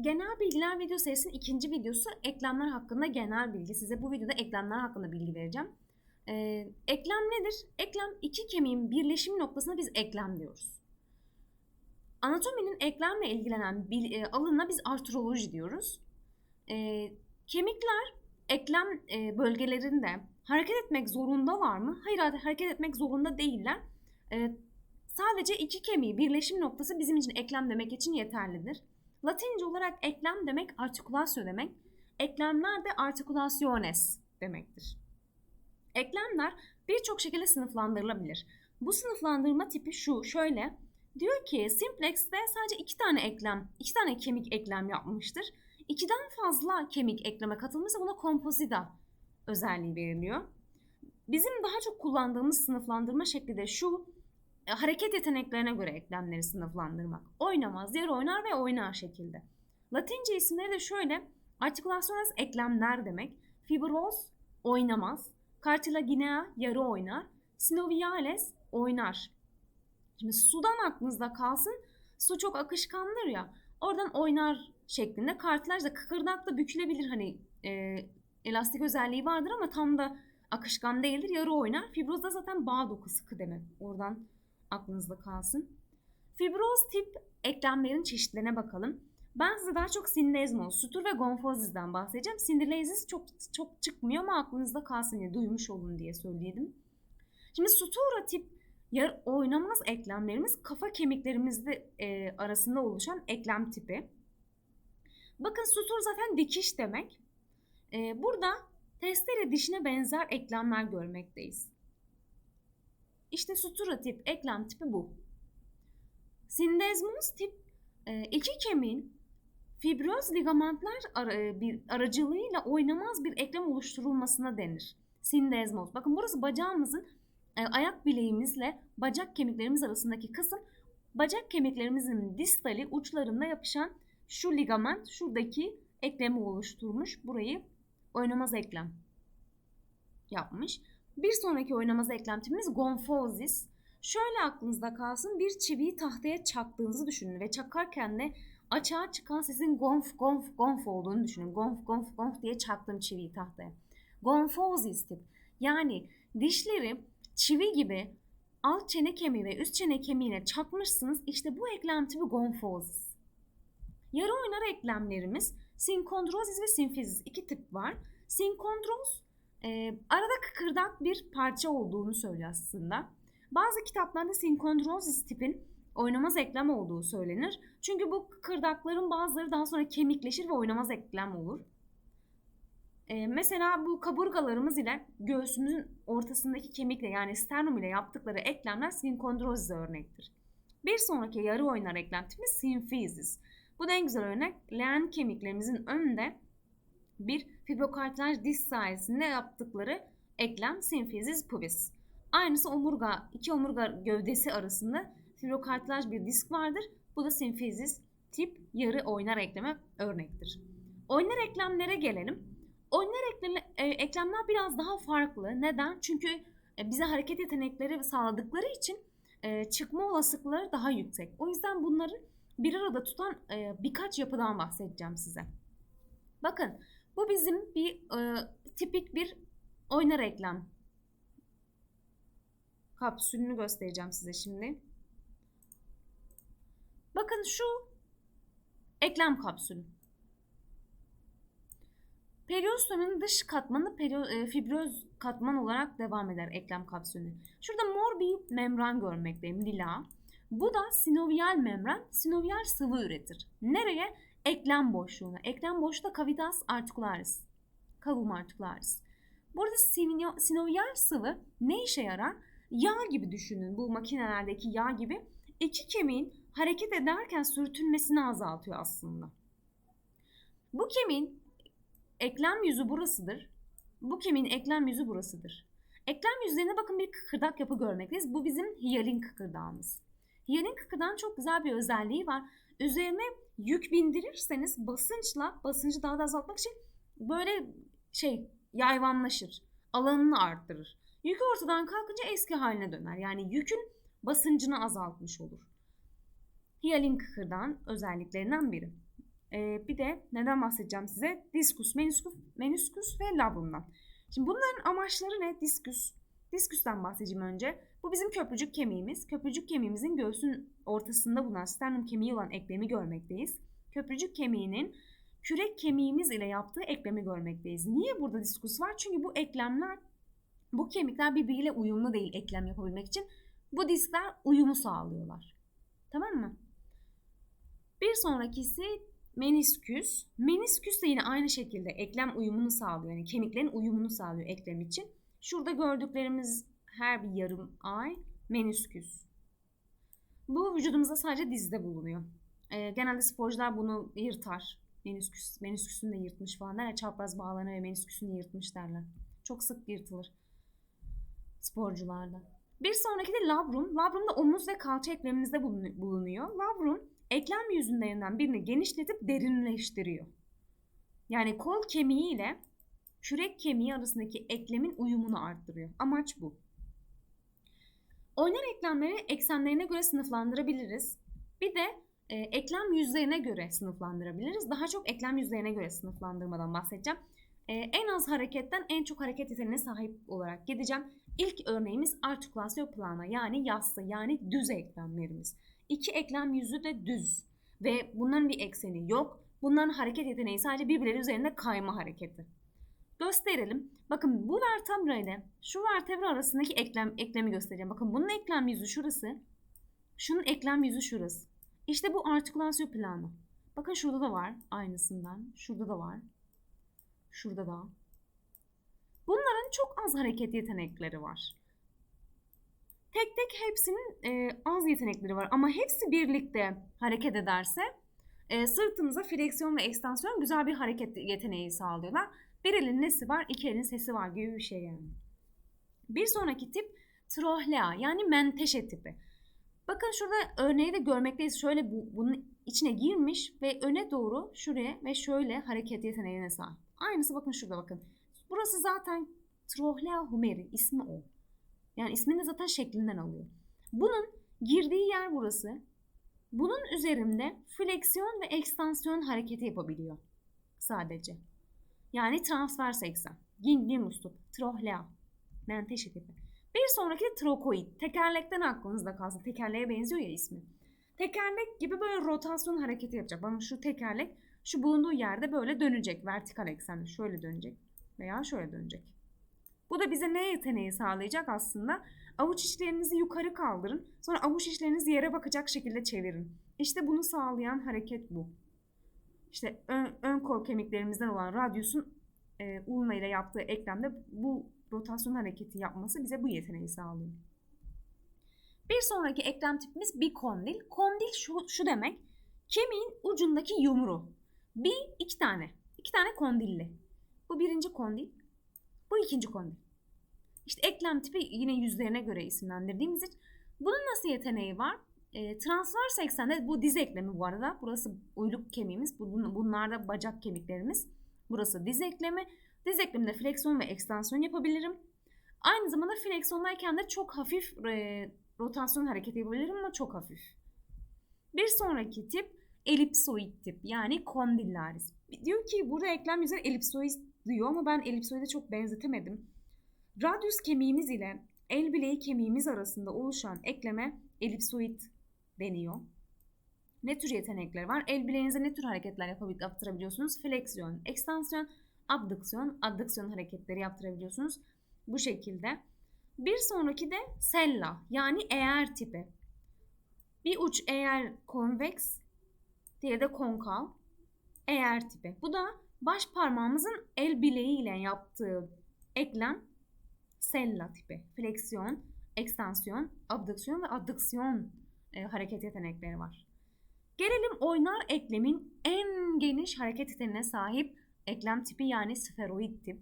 genel bilgiler video serisinin ikinci videosu eklemler hakkında genel bilgi. Size bu videoda eklemler hakkında bilgi vereceğim. Ee, eklem nedir? Eklem iki kemiğin birleşim noktasına biz eklem diyoruz. Anatominin eklemle ilgilenen bil, e, alanına biz artroloji diyoruz. E, kemikler eklem e, bölgelerinde hareket etmek zorundalar mı? Hayır hareket etmek zorunda değiller. E, sadece iki kemiği birleşim noktası bizim için eklem demek için yeterlidir. Latince olarak eklem demek artikulasyon demek. Eklemler de articulationes demektir. Eklemler birçok şekilde sınıflandırılabilir. Bu sınıflandırma tipi şu, şöyle. Diyor ki simplex'te sadece iki tane eklem, iki tane kemik eklem yapmıştır. İkiden fazla kemik ekleme katılmışsa buna kompozita özelliği veriliyor. Bizim daha çok kullandığımız sınıflandırma şekli de şu, hareket yeteneklerine göre eklemleri sınıflandırmak. Oynamaz, yer oynar ve oynar şekilde. Latince isimleri de şöyle, articulationes eklemler demek, fibros oynamaz, cartilaginea yarı oynar, synoviales oynar. Şimdi sudan aklınızda kalsın, su çok akışkandır ya, oradan oynar şeklinde. Kartilaj da kıkırdakla bükülebilir hani e, elastik özelliği vardır ama tam da akışkan değildir. Yarı oynar. Fibroz da zaten bağ doku sıkı demek. Oradan aklınızda kalsın. Fibroz tip eklemlerin çeşitlerine bakalım. Ben size daha çok sindezmoz, sutur ve gonfozizden bahsedeceğim. Sindirlezis çok çok çıkmıyor ama aklınızda kalsın diye duymuş olun diye söyledim. Şimdi sutura tip yar oynamaz eklemlerimiz kafa kemiklerimizde e, arasında oluşan eklem tipi. Bakın sutur zaten dikiş demek. Ee, burada testere dişine benzer eklemler görmekteyiz. İşte sutura tip eklem tipi bu. Sindezmoz tip e, iki kemiğin fibroz ligamentler bir aracılığıyla oynamaz bir eklem oluşturulmasına denir. Sindezmoz. Bakın burası bacağımızın e, ayak bileğimizle bacak kemiklerimiz arasındaki kısım bacak kemiklerimizin distali uçlarında yapışan şu ligament şuradaki eklemi oluşturmuş. Burayı oynamaz eklem yapmış. Bir sonraki oynamaz eklem tipimiz gonfozis. Şöyle aklınızda kalsın bir çiviyi tahtaya çaktığınızı düşünün ve çakarken de açığa çıkan sesin gonf gonf gonf olduğunu düşünün. Gonf gonf gonf diye çaktım çiviyi tahtaya. Gonfozis tip. Yani dişleri çivi gibi alt çene kemiği ve üst çene kemiğine çakmışsınız. İşte bu eklem tipi gonfozis. Yarı oynar eklemlerimiz sinkondrozis ve simfizis iki tip var. Sinkondroz e, arada kıkırdak bir parça olduğunu söylüyor aslında. Bazı kitaplarda sinkondrozis tipin oynamaz eklem olduğu söylenir. Çünkü bu kıkırdakların bazıları daha sonra kemikleşir ve oynamaz eklem olur. E, mesela bu kaburgalarımız ile göğsümüzün ortasındaki kemikle yani sternum ile yaptıkları eklemler sinkondrozis örnektir. Bir sonraki yarı oynar eklem tipi simfizis. Bu da en güzel örnek. Leğen kemiklerimizin önünde bir fibrokartilaj disk sayesinde yaptıkları eklem simfizis pubis. Aynısı omurga, iki omurga gövdesi arasında fibrokartilaj bir disk vardır. Bu da simfizis tip yarı oynar ekleme örnektir. Oynar eklemlere gelelim. Oynar e, eklemler biraz daha farklı. Neden? Çünkü e, bize hareket yetenekleri sağladıkları için e, çıkma olasılıkları daha yüksek. O yüzden bunların bir arada tutan birkaç yapıdan bahsedeceğim size. Bakın bu bizim bir e, tipik bir oynar eklem kapsülünü göstereceğim size şimdi. Bakın şu eklem kapsülü. Periostomunun dış katmanı perio, e, fibroz katman olarak devam eder eklem kapsülü. Şurada mor bir membran görmekteyim lila. Bu da sinovial membran, sinovial sıvı üretir. Nereye? Eklem boşluğuna. Eklem boşluğunda cavitas articularis. Kavum articularis. Burada sinovial sıvı ne işe yarar? Yağ gibi düşünün. Bu makinelerdeki yağ gibi. İki kemiğin hareket ederken sürtünmesini azaltıyor aslında. Bu kemiğin eklem yüzü burasıdır. Bu kemiğin eklem yüzü burasıdır. Eklem yüzlerine bakın bir kıkırdak yapı görmekteyiz. Bu bizim hiyalin kıkırdağımız. Hiyalin kıkırdağın çok güzel bir özelliği var. Üzerine yük bindirirseniz basınçla basıncı daha da azaltmak için böyle şey yayvanlaşır. Alanını arttırır. Yük ortadan kalkınca eski haline döner. Yani yükün basıncını azaltmış olur. Hiyalin kıkırdağın özelliklerinden biri. Ee, bir de neden bahsedeceğim size? Diskus, meniskus, meniskus ve labrumdan. Şimdi bunların amaçları ne? Diskus. Diskusten bahsedeceğim önce. Bu bizim köprücük kemiğimiz. Köprücük kemiğimizin göğsün ortasında bulunan sternum kemiği olan eklemi görmekteyiz. Köprücük kemiğinin kürek kemiğimiz ile yaptığı eklemi görmekteyiz. Niye burada diskus var? Çünkü bu eklemler, bu kemikler birbiriyle uyumlu değil eklem yapabilmek için. Bu diskler uyumu sağlıyorlar. Tamam mı? Bir sonrakisi menisküs. Menisküs de yine aynı şekilde eklem uyumunu sağlıyor. Yani kemiklerin uyumunu sağlıyor eklem için. Şurada gördüklerimiz her bir yarım ay menisküs. Bu vücudumuzda sadece dizde bulunuyor. Ee, genelde sporcular bunu yırtar. Menisküs, menisküsünü de yırtmış falan derler. Çapraz bağlarını ve menisküsünü yırtmış derler. Çok sık yırtılır sporcularda. Bir sonraki de labrum. Labrum da omuz ve kalça eklemimizde bulunuyor. Labrum eklem yüzünlerinden birini genişletip derinleştiriyor. Yani kol kemiği ile kürek kemiği arasındaki eklemin uyumunu arttırıyor. Amaç bu. Oynar eklemleri eksenlerine göre sınıflandırabiliriz. Bir de e, eklem yüzlerine göre sınıflandırabiliriz. Daha çok eklem yüzlerine göre sınıflandırmadan bahsedeceğim. E, en az hareketten en çok hareket yeteneğine sahip olarak gideceğim. İlk örneğimiz artikülasyon plana yani yassı yani düz eklemlerimiz. İki eklem yüzü de düz ve bunların bir ekseni yok. Bunların hareket yeteneği sadece birbirleri üzerinde kayma hareketi. Gösterelim. Bakın bu vertebra ile şu vertebra arasındaki eklem eklemi göstereceğim. Bakın bunun eklem yüzü şurası. Şunun eklem yüzü şurası. İşte bu artikülasyon planı. Bakın şurada da var aynısından. Şurada da var. Şurada da. Bunların çok az hareket yetenekleri var. Tek tek hepsinin e, az yetenekleri var ama hepsi birlikte hareket ederse e, sırtımıza fleksiyon ve ekstansiyon güzel bir hareket yeteneği sağlıyorlar. Bir elin nesi var, iki elin sesi var gibi bir şey yani. Bir sonraki tip trohlea yani menteşe tipi. Bakın şurada örneği de görmekteyiz. Şöyle bu, bunun içine girmiş ve öne doğru şuraya ve şöyle hareket yeteneğine sahip. Aynısı bakın şurada bakın. Burası zaten Trohlea humeri ismi o. Yani ismini zaten şeklinden alıyor. Bunun girdiği yer burası. Bunun üzerinde fleksiyon ve ekstansiyon hareketi yapabiliyor. Sadece. Yani transvers eksen. Ginglimus tip, trohlea, menteşe tipi. Bir sonraki trokoid. Tekerlekten aklınızda kalsın. Tekerleğe benziyor ya ismi. Tekerlek gibi böyle rotasyon hareketi yapacak. Bakın şu tekerlek şu bulunduğu yerde böyle dönecek. Vertikal eksende şöyle dönecek veya şöyle dönecek. Bu da bize ne yeteneği sağlayacak aslında? Avuç içlerinizi yukarı kaldırın. Sonra avuç içlerinizi yere bakacak şekilde çevirin. İşte bunu sağlayan hareket bu. İşte ön, ön kol kemiklerimizden olan radyusun e, ulna ile yaptığı eklemde bu rotasyon hareketi yapması bize bu yeteneği sağlıyor. Bir sonraki eklem tipimiz bikondil. Kondil şu, şu demek. Kemiğin ucundaki yumru. Bir, iki tane. İki tane kondilli. Bu birinci kondil. Bu ikinci kondil. İşte eklem tipi yine yüzlerine göre isimlendirdiğimiz için bunun nasıl yeteneği var? E, transvers eksende bu diz eklemi bu arada. Burası uyluk kemiğimiz. Bunlar da bacak kemiklerimiz. Burası diz eklemi. Diz ekleminde fleksiyon ve ekstansiyon yapabilirim. Aynı zamanda fleksiyondayken de çok hafif e, rotasyon hareketi yapabilirim ama çok hafif. Bir sonraki tip elipsoid tip yani kondillaris. Diyor ki burada eklem yüzey elipsoid diyor ama ben elipsoide çok benzetemedim. Radius kemiğimiz ile el bileği kemiğimiz arasında oluşan ekleme elipsoid deniyor. Ne tür yetenekler var? El bileğinize ne tür hareketler yaptırabiliyorsunuz? Fleksiyon, ekstansiyon, abduksiyon, adduksiyon hareketleri yaptırabiliyorsunuz. Bu şekilde. Bir sonraki de sella yani eğer tipi. Bir uç eğer konveks, diğeri de konkav. Eğer tipi. Bu da baş parmağımızın el bileği ile yaptığı eklem sella tipi. Fleksiyon, ekstansiyon, abduksiyon ve adduksiyon e, hareket yetenekleri var. Gelelim oynar eklemin en geniş hareket yeteneğine sahip eklem tipi yani sferoid tip.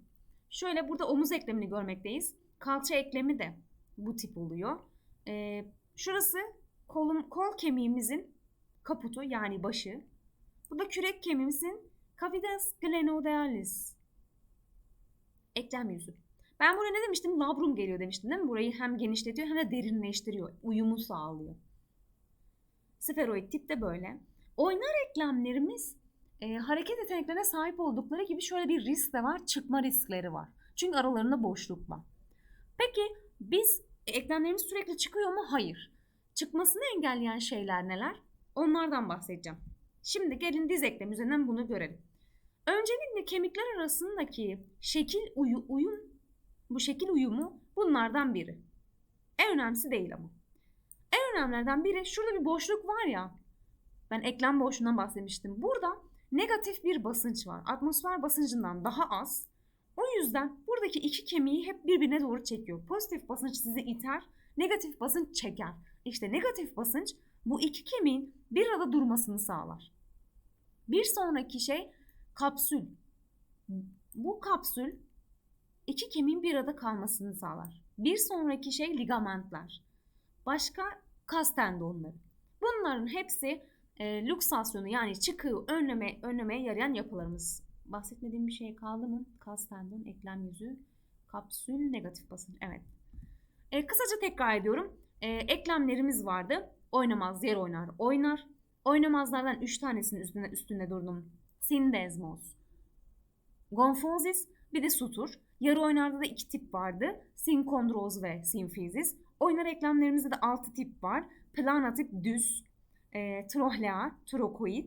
Şöyle burada omuz eklemini görmekteyiz. Kalça eklemi de bu tip oluyor. Ee, şurası kolum, kol kemiğimizin kaputu yani başı. Bu da kürek kemiğimizin cavitas glenoidalis. Eklem yüzü. Ben buraya ne demiştim? Labrum geliyor demiştim değil mi? Burayı hem genişletiyor hem de derinleştiriyor. Uyumu sağlıyor. Sferoid tip de böyle. Oynar eklemlerimiz e, hareket yeteneklerine sahip oldukları gibi şöyle bir risk de var. Çıkma riskleri var. Çünkü aralarında boşluk var. Peki biz eklemlerimiz sürekli çıkıyor mu? Hayır. Çıkmasını engelleyen şeyler neler? Onlardan bahsedeceğim. Şimdi gelin diz eklem üzerinden bunu görelim. Öncelikle kemikler arasındaki şekil uyu, uyum, bu şekil uyumu bunlardan biri. En önemlisi değil ama. En önemlilerden biri şurada bir boşluk var ya. Ben eklem boşluğundan bahsetmiştim. Burada negatif bir basınç var. Atmosfer basıncından daha az. O yüzden buradaki iki kemiği hep birbirine doğru çekiyor. Pozitif basınç sizi iter, negatif basınç çeker. İşte negatif basınç bu iki kemiğin bir arada durmasını sağlar. Bir sonraki şey kapsül. Bu kapsül iki kemiğin bir arada kalmasını sağlar. Bir sonraki şey ligamentler. Başka kas tendonları. Bunların hepsi e, luksasyonu yani çıkığı önleme, önlemeye yarayan yapılarımız. Bahsetmediğim bir şey kaldı mı? Kas tendon, eklem yüzü, kapsül, negatif basınç. Evet. E, kısaca tekrar ediyorum. E, eklemlerimiz vardı. Oynamaz, yer oynar, oynar. Oynamazlardan 3 tanesinin üstünde, üstünde durdum. Sindezmoz, gonfozis, bir de sutur. Yarı oynarda da iki tip vardı. Sinkondroz ve simfizis. Oynar eklemlerimizde de 6 tip var. Plana tip düz, e, trohlea, trokoid,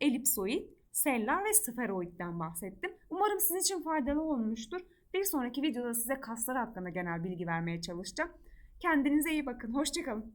elipsoid, sellar ve sferoidden bahsettim. Umarım sizin için faydalı olmuştur. Bir sonraki videoda size kaslar hakkında genel bilgi vermeye çalışacağım. Kendinize iyi bakın. Hoşçakalın.